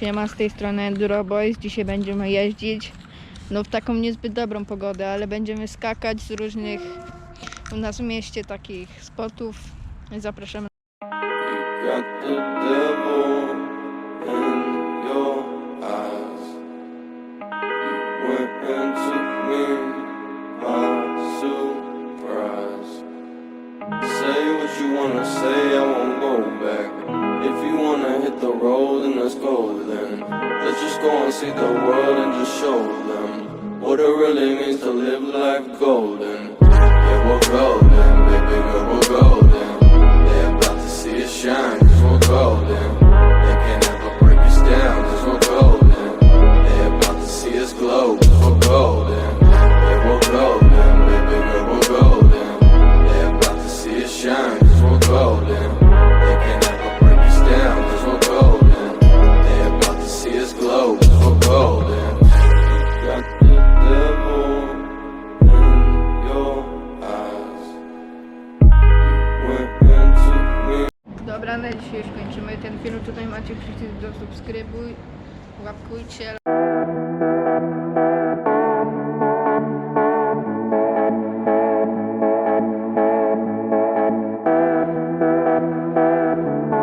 Siema, z tej strony Enduro Boys. Dzisiaj będziemy jeździć no w taką niezbyt dobrą pogodę, ale będziemy skakać z różnych u nas w mieście takich spotów. Zapraszamy. Say what you wanna say, road, then let's go then. Let's just go and see the world and just show them what it really means to live life golden. Yeah, Dobra, na dzisiaj już kończymy ten film. Tutaj macie przycisk do subskrybuj. Łapkujcie.